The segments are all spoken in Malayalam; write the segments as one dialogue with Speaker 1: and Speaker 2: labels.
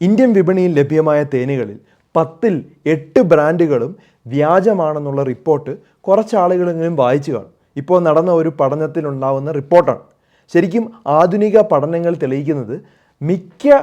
Speaker 1: ഇന്ത്യൻ വിപണിയിൽ ലഭ്യമായ തേനുകളിൽ പത്തിൽ എട്ട് ബ്രാൻഡുകളും വ്യാജമാണെന്നുള്ള റിപ്പോർട്ട് കുറച്ച് ആളുകളെങ്കിലും വായിച്ചു കാണും. ഇപ്പോൾ നടന്ന ഒരു പഠനത്തിലുണ്ടാവുന്ന റിപ്പോർട്ടാണ്. ശരിക്കും ആധുനിക പഠനങ്ങൾ തെളിയിക്കുന്നത് മിക്ക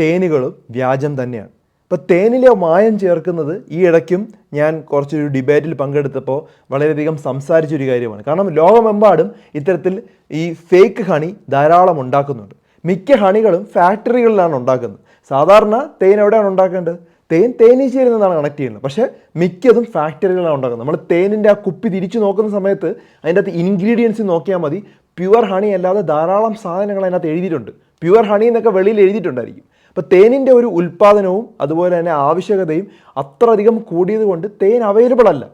Speaker 1: തേനുകളും വ്യാജം തന്നെയാണ്. ഇപ്പോൾ തേനിലെ മായം ചേർക്കുന്നത് ഈ ഇടയ്ക്കും ഞാൻ കുറച്ചൊരു ഡിബേറ്റിൽ പങ്കെടുത്തപ്പോൾ വളരെയധികം സംസാരിച്ചൊരു കാര്യമാണ്. കാരണം ലോകമെമ്പാടും ഇത്തരത്തിൽ ഈ ഫേക്ക് ഹണി ധാരാളം ഉണ്ടാക്കുന്നുണ്ട്. മിക്ക ഹണികളും ഫാക്ടറികളിലാണ് ഉണ്ടാക്കുന്നത്. സാധാരണ തേൻ എവിടെയാണ് ഉണ്ടാക്കേണ്ടത്? തേൻ തേനീച്ചയിൽ നിന്നാണ് കണക്ട് ചെയ്യുന്നത്. പക്ഷേ മിക്കതും ഫാക്ടറികളാണ് ഉണ്ടാക്കുന്നത്. നമ്മൾ തേനിന്റെ ആ കുപ്പി തിരിച്ചു നോക്കുന്ന സമയത്ത് അതിന്റെ അകത്ത് ഇൻഗ്രീഡിയൻസ് നോക്കിയാൽ മതി. പ്യുവർ ഹണി അല്ലാതെ ധാരാളം സാധനങ്ങൾ അതിനകത്ത് എഴുതിയിട്ടുണ്ട്. പ്യുവർ ഹണി എന്നൊക്കെ വെളിയിൽ എഴുതിയിട്ടുണ്ടായിരിക്കും. അപ്പോൾ തേനിന്റെ ഒരു ഉൽപ്പാദനവും അതുപോലെ തന്നെ ആവശ്യകതയും അത്രയധികം കൂടിയത് കൊണ്ട് തേൻ അവൈലബിൾ അല്ല.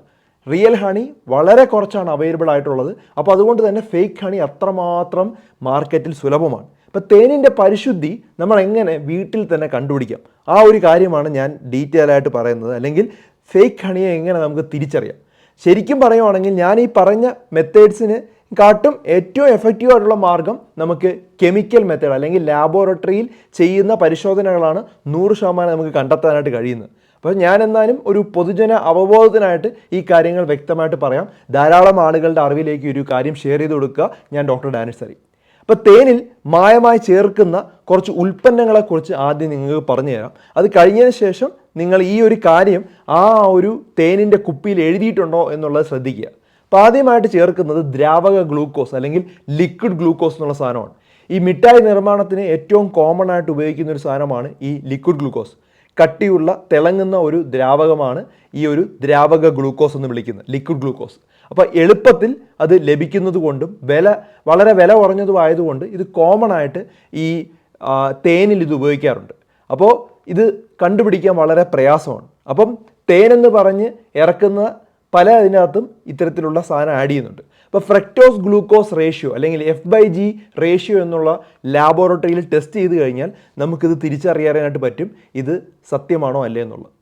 Speaker 1: റിയൽ ഹണി വളരെ കുറച്ചാണ് അവൈലബിൾ ആയിട്ടുള്ളത്. അപ്പോൾ അതുകൊണ്ട് തന്നെ ഫേക്ക് ഹണി അത്രമാത്രം മാർക്കറ്റിൽ സുലഭമാണ്. അപ്പോൾ തേനിന്റെ പരിശുദ്ധി നമ്മൾ എങ്ങനെ വീട്ടിൽ തന്നെ കണ്ടുപിടിക്കാം? ആ ഒരു കാര്യമാണ് ഞാൻ ഡീറ്റെയിൽ ആയിട്ട് പറയുന്നത്. അല്ലെങ്കിൽ ഫേക്ക് ഹണിയെ എങ്ങനെ നമുക്ക് തിരിച്ചറിയാം? ശരിക്കും പറയുവാണെങ്കിൽ ഞാൻ ഈ പറഞ്ഞ മെത്തേഡ്സിന് കാട്ടും ഏറ്റവും എഫക്റ്റീവ് ആയിട്ടുള്ള മാർഗം നമുക്ക് കെമിക്കൽ മെത്തേഡ് അല്ലെങ്കിൽ ലാബോറട്ടറിയിൽ ചെയ്യുന്ന പരിശോധനകളാണ് നൂറ് ശതമാനം നമുക്ക് കണ്ടെത്താനായിട്ട് കഴിയുന്നത്. അപ്പോൾ ഞാൻ എന്നാലും ഒരു പൊതുജന അവബോധത്തിനായിട്ട് ഈ കാര്യങ്ങൾ വ്യക്തമായിട്ട് പറയാം. ധാരാളം ആളുകളുടെ അറിവിലേക്ക് ഒരു കാര്യം ഷെയർ ചെയ്ത് കൊടുക്കുക. ഞാൻ ഡോക്ടർ ഡാനിഷ് സറി. അപ്പോൾ തേനിൽ മായമായി ചേർക്കുന്ന കുറച്ച് ഉൽപ്പന്നങ്ങളെക്കുറിച്ച് ആദ്യം നിങ്ങൾക്ക് പറഞ്ഞു തരാം അത് കഴിഞ്ഞതിന് ശേഷം നിങ്ങൾ ഈ ഒരു കാര്യം ആ ഒരു തേനിന്റെ കുപ്പിയിൽ എഴുതിയിട്ടുണ്ടോ എന്നുള്ളത് ശ്രദ്ധിക്കുക. അപ്പോൾ ആദ്യമായിട്ട് ചേർക്കുന്നത് ദ്രാവക ഗ്ലൂക്കോസ് അല്ലെങ്കിൽ ലിക്വിഡ് ഗ്ലൂക്കോസ് എന്നുള്ള സാധനമാണ്. ഈ മിഠായി നിർമ്മാണത്തിന് ഏറ്റവും കോമൺ ആയിട്ട് ഉപയോഗിക്കുന്ന ഒരു സാധനമാണ് ഈ ലിക്വിഡ് ഗ്ലൂക്കോസ്. കട്ടിയുള്ള തിളങ്ങുന്ന ഒരു ദ്രാവകമാണ് ഈ ഒരു ദ്രാവക ഗ്ലൂക്കോസ് എന്ന് വിളിക്കുന്നത് ലിക്വിഡ് ഗ്ലൂക്കോസ്. അപ്പോൾ എളുപ്പത്തിൽ അത് ലഭിക്കുന്നത് കൊണ്ടും വില വളരെ വില കുറഞ്ഞതും ആയതുകൊണ്ട് ഇത് കോമൺ ആയിട്ട് ഈ തേനിൽ ഇത് ഉപയോഗിക്കാറുണ്ട്. അപ്പോൾ ഇത് കണ്ടുപിടിക്കാൻ വളരെ പ്രയാസമാണ്. അപ്പം തേനെന്ന് പറഞ്ഞ് ഇറക്കുന്ന പല അതിനകത്തും ഇത്തരത്തിലുള്ള സാധനം ആഡ് ചെയ്യുന്നുണ്ട്. അപ്പോൾ ഫ്രക്ടോസ് ഗ്ലൂക്കോസ് റേഷ്യോ അല്ലെങ്കിൽ എഫ് ബൈ ജി റേഷ്യോ എന്നുള്ള ലാബോറട്ടറിയിൽ ടെസ്റ്റ് ചെയ്ത് കഴിഞ്ഞാൽ നമുക്കിത് തിരിച്ചറിയാനായിട്ട് പറ്റും. ഇത് സത്യമാണോ അല്ലേ എന്നുള്ളത്.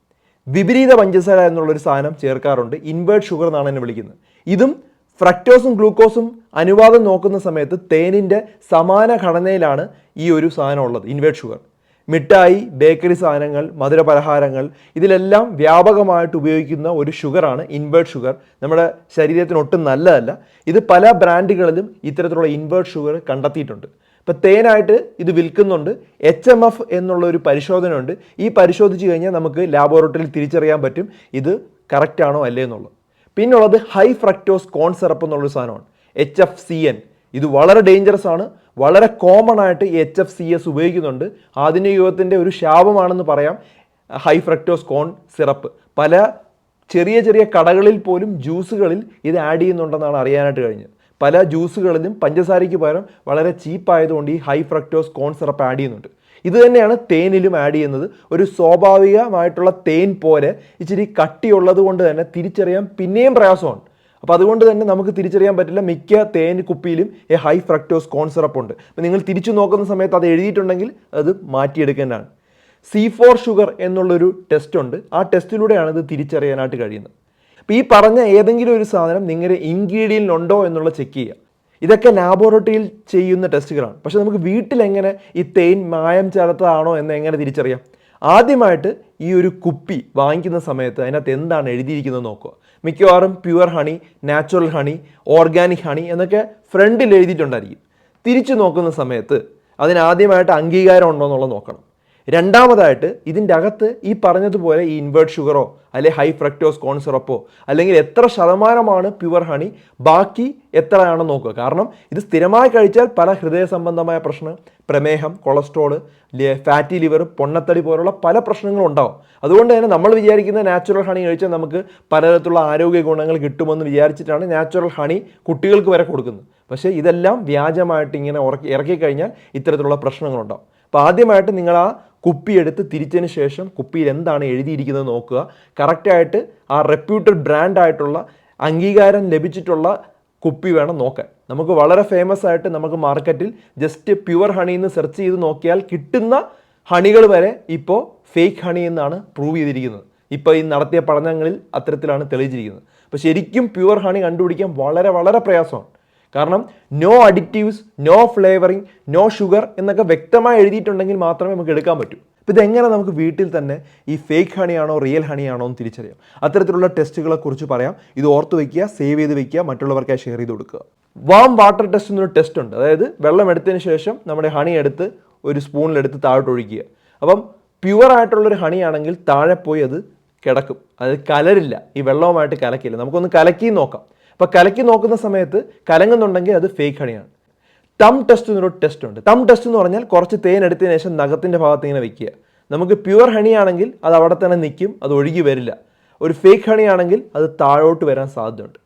Speaker 1: വിപരീത പഞ്ചസാര എന്നുള്ളൊരു സാധനം ചേർക്കാറുണ്ട്. ഇൻവേർട്ട് ഷുഗർ എന്നാണ് എന്നെ വിളിക്കുന്നത്. ഇതും ഫ്രക്ടോസും ഗ്ലൂക്കോസും അനുവാദം നോക്കുന്ന സമയത്ത് തേനിന്റെ സമാന ഘടനയിലാണ് ഈ ഒരു സാധനം ഉള്ളത് ഇൻവേർട്ട് ഷുഗർ മിഠായി ബേക്കറി സാധനങ്ങൾ മധുരപലഹാരങ്ങൾ ഇതിലെല്ലാം വ്യാപകമായിട്ട് ഉപയോഗിക്കുന്ന ഒരു ഷുഗറാണ് ഇൻവേർട്ട് ഷുഗർ നമ്മുടെ ശരീരത്തിന് ഒട്ടും നല്ലതല്ല. ഇത് പല ബ്രാൻഡുകളിലും ഇത്തരത്തിലുള്ള ഇൻവേർട്ട് ഷുഗർ കണ്ടെത്തിയിട്ടുണ്ട്. ഇപ്പം തേനായിട്ട് ഇത് വിൽക്കുന്നുണ്ട്. എച്ച് എം എഫ് എന്നുള്ള ഒരു പരിശോധന ഉണ്ട് ഈ പരിശോധിച്ച് കഴിഞ്ഞാൽ നമുക്ക് ലാബോറട്ടറിയിൽ തിരിച്ചറിയാൻ പറ്റും ഇത് കറക്റ്റ് ആണോ അല്ലേ എന്നുള്ളത്. പിന്നുള്ളത് ഹൈ ഫ്രക്ടോസ് കോൺ സിറപ്പ് എന്നുള്ളൊരു സാധനമാണ്. എച്ച് എഫ് സി എൻ ഇത് വളരെ ഡേഞ്ചറസ് ആണ്. വളരെ കോമൺ ആയിട്ട് എച്ച് എഫ് സി എസ് ഉപയോഗിക്കുന്നുണ്ട്. ആധുനിക യുഗത്തിന്റെ ഒരു ശാപമാണെന്ന് പറയാം. ഹൈ ഫ്രക്ടോസ് കോൺ സിറപ്പ് പല ചെറിയ ചെറിയ കടകളിൽ പോലും ജ്യൂസുകളിൽ ഇത് ആഡ് ചെയ്യുന്നുണ്ടെന്നാണ് അറിയാനായിട്ട് കഴിഞ്ഞത്. പല ജ്യൂസുകളിലും പഞ്ചസാരയ്ക്ക് പകരം വളരെ ചീപ്പായതുകൊണ്ട് ഈ high fructose corn syrup add ചെയ്യുന്നുണ്ട്. ഇത് തന്നെയാണ് തേനിലും ആഡ് ചെയ്യുന്നത്. ഒരു സ്വാഭാവികമായിട്ടുള്ള തേൻ പോലെ ഇച്ചിരി കട്ടിയുള്ളത് കൊണ്ട് തന്നെ തിരിച്ചറിയാൻ പിന്നെയും പ്രയാസമാണ്. അപ്പോൾ അതുകൊണ്ട് തന്നെ നമുക്ക് തിരിച്ചറിയാൻ പറ്റില്ല. മിക്ക തേൻ കുപ്പിയിലും ഈ ഹൈ ഫ്രക്ടോസ് കോൺ സിറപ്പ് ഉണ്ട് അപ്പോൾ നിങ്ങൾ തിരിച്ചു നോക്കുന്ന സമയത്ത് അത് എഴുതിയിട്ടുണ്ടെങ്കിൽ അത് മാറ്റിയെടുക്കേണ്ടതാണ്. സി ഫോർ ഷുഗർ എന്നുള്ളൊരു ടെസ്റ്റ് ഉണ്ട്. ആ ടെസ്റ്റിലൂടെയാണ് ഇത് തിരിച്ചറിയാനായിട്ട് കഴിയുന്നത്. അപ്പോൾ ഈ പറഞ്ഞ ഏതെങ്കിലും ഒരു സാധനം നിങ്ങളുടെ ഇൻഗ്രീഡിയന്റ് ഉണ്ടോ എന്നുള്ള ചെക്ക് ചെയ്യുക. ഇതൊക്കെ ലാബോറട്ടറിയിൽ ചെയ്യുന്ന ടെസ്റ്റുകളാണ് പക്ഷേ നമുക്ക് വീട്ടിലെങ്ങനെ ഈ തേൻ മായം ചേർത്തതാണോ എന്ന് എങ്ങനെ തിരിച്ചറിയാം? ആദ്യമായിട്ട് ഈ ഒരു കുപ്പി വാങ്ങിക്കുന്ന സമയത്ത് അതിനകത്ത് എന്താണ് എഴുതിയിരിക്കുന്നത് നോക്കുക. മിക്കവാറും pure honey natural honey organic honey എന്നൊക്കെ ഫ്രണ്ടിൽ എഴുതിയിട്ടുണ്ടായിരിക്കും. തിരിച്ചു നോക്കുന്ന സമയത്ത് അതിനാദ്യമായിട്ട് അംഗീകാരം ഉണ്ടോ എന്നുള്ളത് നോക്കണം. രണ്ടാമതായിട്ട് ഇതിന്റെ അകത്ത് ഈ പറഞ്ഞതുപോലെ ഈ ഇൻവേർട്ട് ഷുഗറോ അല്ലെങ്കിൽ ഹൈ ഫ്രക്ടോസ് കോൺ സിറപ്പോ അല്ലെങ്കിൽ എത്ര ശതമാനമാണ് പ്യുവർ ഹണി ബാക്കി എത്രയാണെന്ന് നോക്കുക. കാരണം ഇത് സ്ഥിരമായി കഴിച്ചാൽ പല ഹൃദയ സംബന്ധമായ പ്രശ്നം പ്രമേഹം കൊളസ്ട്രോൾ ഫാറ്റി ലിവർ പൊണ്ണത്തടി പോലുള്ള പല പ്രശ്നങ്ങളും ഉണ്ടാവും. അതുകൊണ്ട് തന്നെ നമ്മൾ വിചാരിക്കുന്ന നാച്ചുറൽ ഹണി കഴിച്ചാൽ നമുക്ക് പലതരത്തിലുള്ള ആരോഗ്യ ഗുണങ്ങൾ കിട്ടുമെന്ന് വിചാരിച്ചിട്ടാണ് നാച്ചുറൽ ഹണി കുട്ടികൾക്ക് വരെ കൊടുക്കുന്നത്. പക്ഷേ ഇതെല്ലാം വ്യാജമായിട്ട് ഇങ്ങനെ ഇറക്കി കഴിഞ്ഞാൽ ഇത്തരത്തിലുള്ള പ്രശ്നങ്ങളുണ്ടാവും. അപ്പോൾ ആദ്യമായിട്ട് നിങ്ങൾ ആ കുപ്പി എടുത്ത് തിരിച്ചതിന് ശേഷം കുപ്പിയിൽ എന്താണ് എഴുതിയിരിക്കുന്നത് നോക്കുക. കറക്റ്റായിട്ട് ആ റെപ്യൂട്ടഡ് ബ്രാൻഡായിട്ടുള്ള അംഗീകാരം ലഭിച്ചിട്ടുള്ള കുപ്പി വേണം നോക്കാൻ. നമുക്ക് വളരെ ഫേമസ് ആയിട്ട് നമുക്ക് മാർക്കറ്റിൽ ജസ്റ്റ് പ്യുവർ ഹണി എന്ന് സെർച്ച് ചെയ്ത് നോക്കിയാൽ കിട്ടുന്ന ഹണികൾ വരെ ഇപ്പോൾ ഫേക്ക് ഹണി എന്നാണ് പ്രൂവ് ചെയ്തിരിക്കുന്നത്. ഇപ്പോൾ ഈ നടത്തിയ പഠനങ്ങളിൽ അത്തരത്തിലാണ് തെളിയിച്ചിരിക്കുന്നത്. അപ്പോൾ ശരിക്കും പ്യുവർ ഹണി കണ്ടുപിടിക്കാൻ വളരെ വളരെ പ്രയാസമാണ്. കാരണം no additives no flavouring no sugar എന്നൊക്കെ വ്യക്തമായി എഴുതിയിട്ടുണ്ടെങ്കിൽ മാത്രമേ നമുക്ക് എടുക്കാൻ പറ്റൂ. അപ്പോൾ ഇതെങ്ങനെ നമുക്ക് വീട്ടിൽ തന്നെ ഈ ഫേക്ക് ഹണിയാണോ റിയൽ ഹണിയാണോ എന്ന് തിരിച്ചറിയാം. അത്തരത്തിലുള്ള ടെസ്റ്റുകളെ കുറിച്ച് പറയാം. ഇത് ഓർത്ത് വയ്ക്കുക സേവ് ചെയ്ത് വയ്ക്കുക മറ്റുള്ളവർക്കായി ഷെയർ ചെയ്ത് കൊടുക്കുക. വാം വാട്ടർ ടെസ്റ്റ് എന്നൊരു ടെസ്റ്റ് ഉണ്ട്. അതായത് വെള്ളം എടുത്തതിന് ശേഷം നമ്മുടെ ഹണി എടുത്ത് ഒരു സ്പൂണിലെടുത്ത് താഴോട്ട് ഒഴിക്കുക അപ്പം പ്യുവർ ആയിട്ടുള്ളൊരു ഹണി ആണെങ്കിൽ താഴെ പോയി അത് കിടക്കും. അത് കലരില്ല. ഈ വെള്ളവുമായിട്ട് കലക്കില്ല. നമുക്കൊന്ന് കലക്കി നോക്കാം. അപ്പോൾ കലക്കി നോക്കുന്ന സമയത്ത് കലങ്ങുന്നുണ്ടെങ്കിൽ അത് ഫേക്ക് ഹണിയാണ് ടം ടെസ്റ്റ് എന്നൊരു ടെസ്റ്റ് ഉണ്ട്. ടം ടെസ്റ്റ് എന്ന് പറഞ്ഞാൽ കുറച്ച് തേൻ എടുത്തതിന് ശേഷം നഖത്തിന്റെ ഭാഗത്ത് ഇങ്ങനെ വെക്കുക. നമുക്ക് പ്യുവർ ഹണി ആണെങ്കിൽ അത് അവിടെ തന്നെ നിൽക്കും അത് ഒഴുകി വരില്ല. ഒരു ഫേക്ക് ഹണി ആണെങ്കിൽ അത് താഴോട്ട് വരാൻ സാധ്യതയുണ്ട്.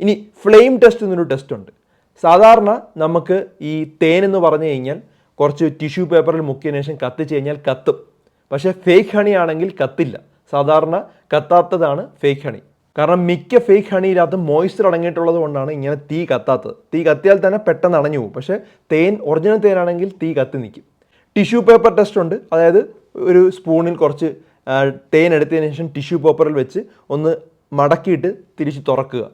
Speaker 1: ഇനി ഫ്ലെയിം ടെസ്റ്റ് എന്നൊരു ടെസ്റ്റ് ഉണ്ട്. സാധാരണ നമുക്ക് ഈ തേൻ എന്ന് പറഞ്ഞു കഴിഞ്ഞാൽ കുറച്ച് ടിഷ്യൂ പേപ്പറിൽ മുക്കിയതിന് ശേഷം കത്തിച്ച് കഴിഞ്ഞാൽ കത്തും. പക്ഷേ ഫേക്ക് ഹണി ആണെങ്കിൽ കത്തില്ല. സാധാരണ കത്താത്തതാണ് ഫേക്ക് ഹണി കാരണം മിക്ക ഫേക്ക് ഹണിയിലകത്ത് മോയ്സ്ചർ അടങ്ങിയിട്ടുള്ളത് കൊണ്ടാണ് ഇങ്ങനെ തീ കത്താത്തത്. തീ കത്തിയാൽ തന്നെ പെട്ടെന്ന് അടഞ്ഞു പോകും. പക്ഷേ തേൻ ഒറിജിനൽ തേനാണെങ്കിൽ തീ കത്തി നിൽക്കും. ടിഷ്യൂ പേപ്പർ ടെസ്റ്റ് ഉണ്ട്. അതായത് ഒരു സ്പൂണിൽ കുറച്ച് തേൻ എടുത്തതിന് ശേഷം ടിഷ്യൂ പേപ്പറിൽ വെച്ച് ഒന്ന് മടക്കിയിട്ട് തിരിച്ച് തുറക്കുക.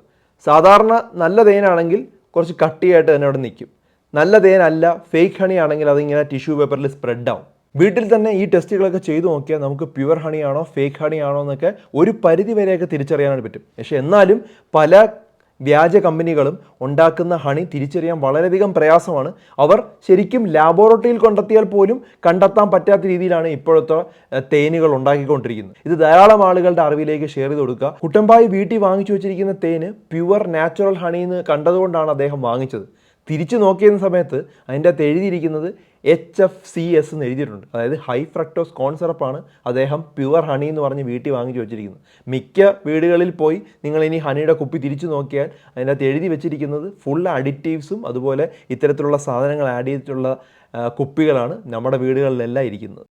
Speaker 1: സാധാരണ നല്ല തേനാണെങ്കിൽ കുറച്ച് കട്ടിയായിട്ട് തന്നെ അവിടെ നിൽക്കും. നല്ല തേനല്ല ഫേക്ക് ഹണി ആണെങ്കിൽ അതിങ്ങനെ ടിഷ്യൂ പേപ്പറിൽ സ്പ്രെഡ് ആവും. വീട്ടിൽ തന്നെ ഈ ടെസ്റ്റുകളൊക്കെ ചെയ്തു നോക്കിയാൽ നമുക്ക് പ്യുവർ ഹണിയാണോ ഫേക്ക് ഹണിയാണോ എന്നൊക്കെ ഒരു പരിധി വരെയൊക്കെ തിരിച്ചറിയാനായിട്ട് പറ്റും. പക്ഷേ എന്നാലും പല വ്യാജ കമ്പനികളും ഉണ്ടാക്കുന്ന ഹണി തിരിച്ചറിയാൻ വളരെയധികം പ്രയാസമാണ്. അവർ ശരിക്കും ലാബോറട്ടറിയിൽ കണ്ടെത്തിയാൽ പോലും കണ്ടെത്താൻ പറ്റാത്ത രീതിയിലാണ് ഇപ്പോഴത്തെ തേനുകൾ ഉണ്ടാക്കിക്കൊണ്ടിരിക്കുന്നത്. ഇത് ധാരാളം ആളുകളുടെ അറിവിലേക്ക് ഷെയർ ചെയ്ത് കൊടുക്കുക. കുട്ടമ്പായി വീട്ടിൽ വാങ്ങിച്ചു വെച്ചിരിക്കുന്ന തേന് പ്യുവർ നാച്ചുറൽ ഹണി എന്ന് കണ്ടതുകൊണ്ടാണ് അദ്ദേഹം വാങ്ങിച്ചത്. തിരിച്ചു നോക്കിയ സമയത്ത് അതിന്റെ അകത്ത് എഴുതിയിരിക്കുന്നത് എച്ച് എഫ് സി എസ് എന്ന് എഴുതിയിട്ടുണ്ട്. അതായത് ഹൈ ഫ്രക്ടോസ് കോൺ സിറപ്പാണ് അദ്ദേഹം പ്യുവർ ഹണി എന്ന് പറഞ്ഞ് വീട്ടിൽ വാങ്ങിച്ചു വെച്ചിരിക്കുന്നത്. മിക്ക വീടുകളിൽ പോയി നിങ്ങൾ ഇനി ഹണിയുടെ കുപ്പി തിരിച്ചു നോക്കിയാൽ അതിന്റെ അകത്ത് എഴുതി വെച്ചിരിക്കുന്നത് ഫുൾ അഡിറ്റീവ്സും അതുപോലെ ഇത്തരത്തിലുള്ള സാധനങ്ങൾ ആഡ് ചെയ്തിട്ടുള്ള കുപ്പികളാണ് നമ്മുടെ വീടുകളിലെല്ലാം ഇരിക്കുന്നത്.